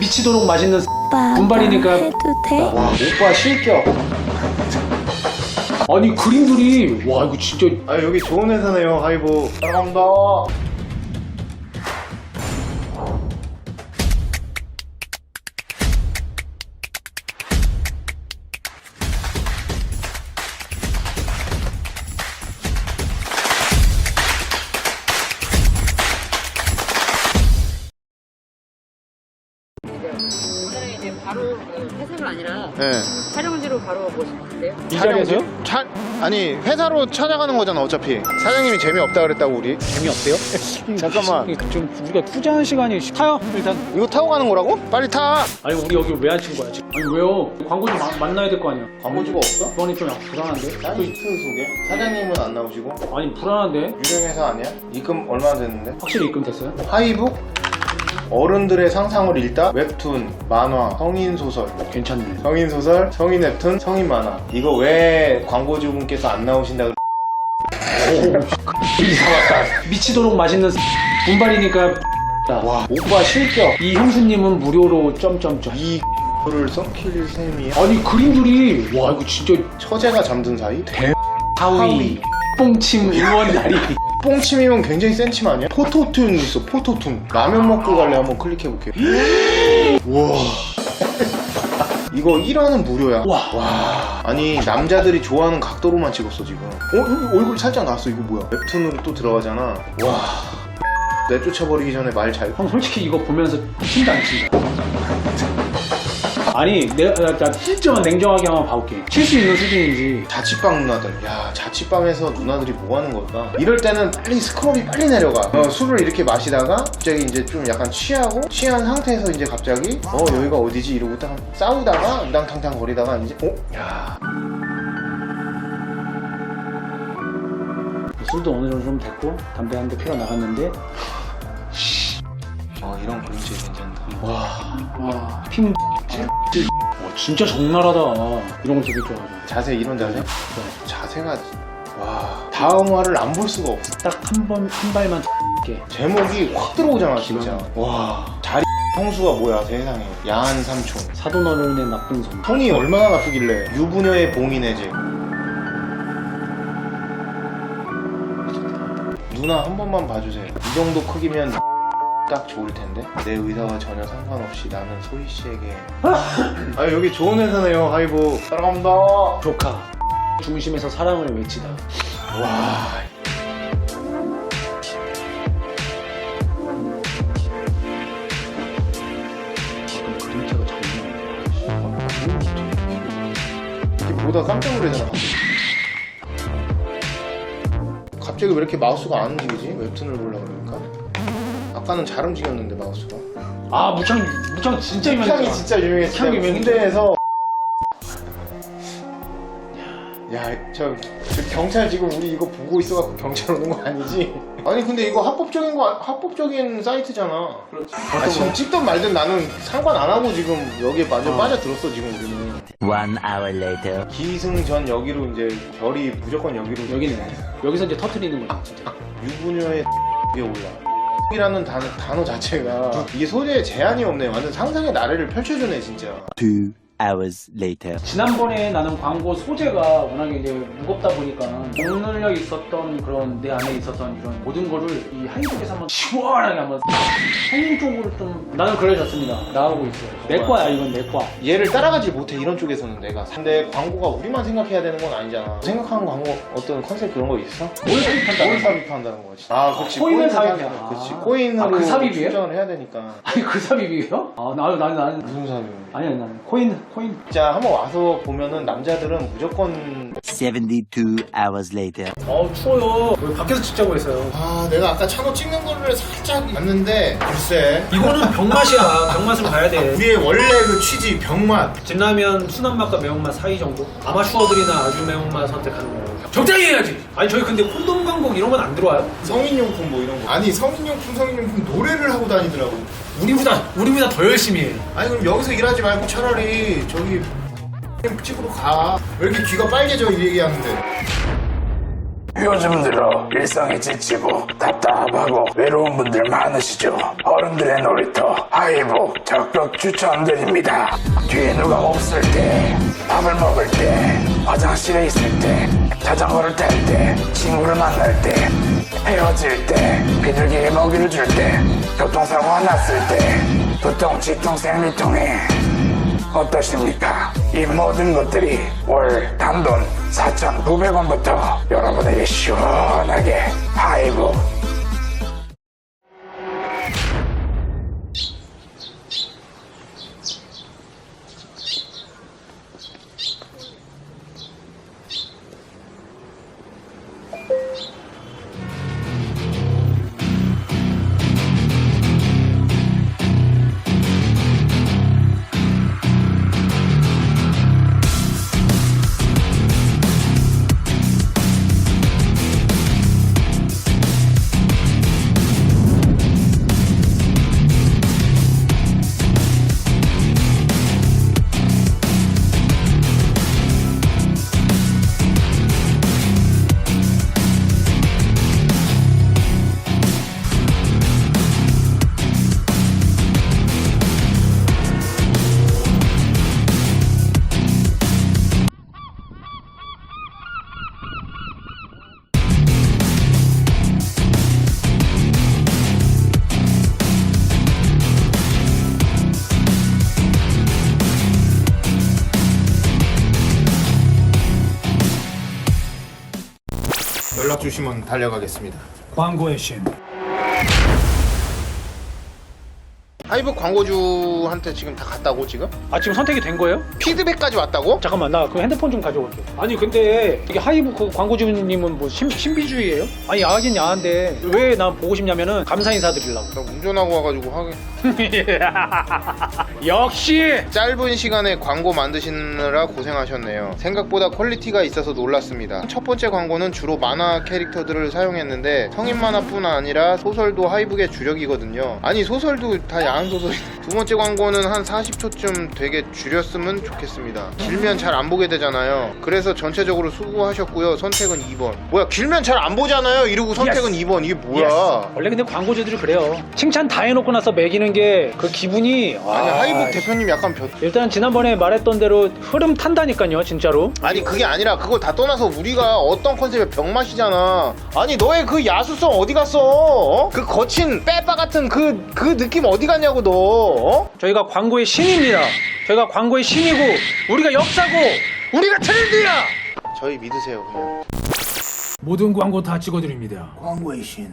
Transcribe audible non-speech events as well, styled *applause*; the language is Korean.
미치도록 맛있는 오빠 분발이니까. 해도 돼? 와 오빠 실격. 아니 그림들이. 와 이거 진짜. 아 여기 좋은 회사네요 하이보. 사랑합니다 바로 그 회사가 아니라 네 촬영지로 바로 오고 싶은데요. 이 자리에서요? 차, 아니 회사로 찾아가는 거잖아 어차피 사장님이 재미없다 그랬다고 우리 재미없대요? *laughs* 잠깐만 좀 우리가 투자한 시간이 타요 일단 이거 타고 가는 거라고? 빨리 타 아니 우리 여기 왜 앉힌 거야 지금 아니 왜요 광고 좀 마- 만나야 될 거 아니야 광고주가 없어? 이번이 좀 약간 불안한데 사이트 소개? 사장님은 안 나오시고 또- 아니 불안한데 유령 회사 아니야? 입금 얼마 됐는데? 확실히 입금됐어요? 하이북? 어른들의 상상을 읽다 웹툰, 만화, 성인 소설. 괜찮네. 성인 소설, 성인 웹툰, 성인 만화. 이거 왜 광고주분께서 안 나오신다? 이사왔다 *laughs* 미치도록 맛있는 분발이니까. 와 오빠 실격. 이 형수님은 무료로 점점점. 이 X를 썩힐 셈이 아니 그림들이. 와 이거 진짜 처제가 잠든 사이? 하위. 뽕침 응원 날이 뽕침이면 굉장히 센 침 아니야? 포토툰 있어 포토툰 라면 먹고 갈래? 한번 클릭해볼게요. *gasps* 우와. *laughs* 이거 1화는 무료야. 와. 아니 남자들이 좋아하는 각도로만 찍었어 지금. 어? 여기 얼굴 살짝 나왔어. 이거 뭐야? 웹툰으로 또 들어가잖아. 와. 내쫓아버리기 전에 말 잘 형 솔직히 이거 보면서 친다 안 친다 아니 내가 나, 나 진짜 냉정하게 한번 봐볼게. 칠 수 있는 수준인지. 자취방 누나들 야 자취방에서 누나들이 뭐 하는 걸까? 이럴 때는 빨리 스크롤이 빨리 내려가. 어, 술을 이렇게 마시다가 갑자기 이제 좀 약간 취하고 취한 상태에서 이제 갑자기 어 여기가 어디지? 이러고 딱 싸우다가 우당탕탕 거리다가 이제 어? 야. 술도 어느 정도 좀 됐고 담배 한 대 피러 나갔는데. 어, 이런 그림체 괜찮다. 와. 핑... 와 진짜 적나라하다. 이런 거 되게 좋아하죠. 자세 이런 자세? 자세가 와 다음 화를 안 볼 수가 없어. 딱 한 번 한 발만 이렇게. 제목이 확 들어오잖아 진짜. 와 자리 형수가 뭐야 세상에. 야한 삼촌. 사돈 어른의 나쁜 손 손이 얼마나 나쁘길래 유부녀의 봉인해제 누나 한 번만 봐주세요. 이 정도 크기면 딱 좋을 텐데? 내 의사와 전혀 상관없이 나는 소희 씨에게 *laughs* 아 여기 좋은 회사네요 하이보. 사랑합니다. 조카. 중심에서 사랑을 외치다. 와. 그림체가 장난 이렇게 보다 깜짝 놀라잖아. 갑자기 왜 이렇게 마우스가 안 움직이지? 웹툰을 보려고 그러니까 아까는 잘 움직였는데 마우스가 아 무창 무창 진짜 유명했잖아 향이 진짜 유명했어. 향이 유명했죠. 군대에서 야, 저, 저 경찰 지금 우리 이거 보고 있어갖고 경찰 오는 거 아니지? 아니 근데 이거 합법적인 거 합법적인 사이트잖아. 그렇지 아, 지금 찍든 말든 나는 상관 안 하고 지금 여기에 빠져 어. 빠져들었어 지금 우리는. One hour later. 기승전 여기로 이제 별이 무조건 여기로 여기는 여기서 이제 터트리는 거야 진짜 유부녀의 *laughs* 위에 올라. 이라는 단어, 단어 자체가 이게 소재에 제한이 없네. 완전 상상의 나래를 펼쳐주네 진짜. Hours later. 지난번에 나는 광고 소재가 워낙에 이제 무겁다 보니까 오늘려 있었던 그런 내 안에 있었던 이런 모든 거를 이 한국에서 한번 시원하게 한번 한국 쪽으로 좀 나는 그래졌습니다 나오고 있어요 내 거야 이건 내 거야 얘를 따라가지 못해 이런 쪽에서는 내가 근데 광고가 우리만 생각해야 되는 건 아니잖아 생각하는 광고 어떤 컨셉 그런 거 있어? 뭘 삽입한다 뭘 삽입한다는 거지 아 그렇지 코인을 삽입. 삽입이야. 그렇지 아. 코인으로 아, 그 삽입이에요? 충전을 해야 되니까 아니 그 삽입이에요? 아 나는 나는 나는 무슨 삽입 아니 아니 나는 코인 코인 진짜 한번 와서 보면은 남자들은 무조건 72 hours later. 어 추워요 왜 밖에서 찍자고 했어요 아 내가 아까 찬호 찍는 거를 살짝 봤는데 글쎄 이거는 병맛이야 병맛으로 가야 돼 우리의 원래 그 취지 병맛 진라면 순한 맛과 매운맛 사이 정도? 아마추어들이나 아주 매운맛 선택하는 거예요. 적당히 해야지. 아니 저희 근데 콘돔 광고 이런 건 안 들어와요? 성인용품 뭐 이런 거 아니 성인용품 성인용품 노래를 하고 다니더라고 우리보다 우리보다 더 열심히 해. 아니 그럼 여기서 일하지 말고 차라리 저기 집으로 가. 왜 이렇게 귀가 빨개져 이 얘기하는데? 요즘 들어 일상에 지치고 답답하고 외로운 분들 많으시죠? 어른들의 놀이터 하이브 적극 추천드립니다. 뒤에 누가 없을 때, 밥을 먹을 때, 화장실에 있을 때, 자전거를 탈 때, 친구를 만날 때, 헤어질 때, 비둘기에 먹이를 줄 때, 교통사고가 났을 때, 두통, 치통, 생리통에 어떠십니까? 이 모든 것들이 월 단돈 4,900원부터 여러분에게 시원하게 하이브 연락 주시면 달려가겠습니다. 광고의 신. 하이브 광고주한테 지금 다 갔다고 지금? 아 지금 선택이 된 거예요? 피드백까지 왔다고? 잠깐만 나 그 핸드폰 좀 가져올게. 아니 근데 이게 하이브 그 광고주님은 뭐 신, 신비주의예요? 아니 야하긴 야한데 왜 난 보고 싶냐면은 감사 인사 드리려고. 나 운전하고 와가지고 하긴 *laughs* 역시 짧은 시간에 광고 만드시느라 고생하셨네요. 생각보다 퀄리티가 있어서 놀랐습니다. 첫 번째 광고는 주로 만화 캐릭터들을 사용했는데 성인 만화뿐 아니라 소설도 하이브의 주력이거든요. 아니 소설도 다 야한 소설이. 두 번째 광고는 한 40초쯤 되게 줄였으면 좋겠습니다. 길면 잘 안 보게 되잖아요. 그래서 전체적으로 수고하셨고요. 선택은 2번. 뭐야 길면 잘 안 보잖아요. 이러고 선택은 2번. 이게 뭐야? 원래 근데 광고주들이 그래요. 칭찬 다 해놓고 나서 매기는 게 그 기분이 아니 아, 하이브 대표님 약간 벼... 일단 지난번에 말했던 대로 흐름 탄다니까요 진짜로 아니 그게 아니라 그걸 다 떠나서 우리가 어떤 컨셉의 병맛이잖아 아니 너의 그 야수성 어디 갔어 어? 그 거친 빼빠 같은 그, 그 느낌 어디 갔 냐고 너 어? 저희가 광고의 신입니다. 저희가 광고의 신이고 우리가 역사고 우리가 트렌드야! 저희 믿으세요 그냥. 모든 광고 다 찍어드립니다. 광고의 신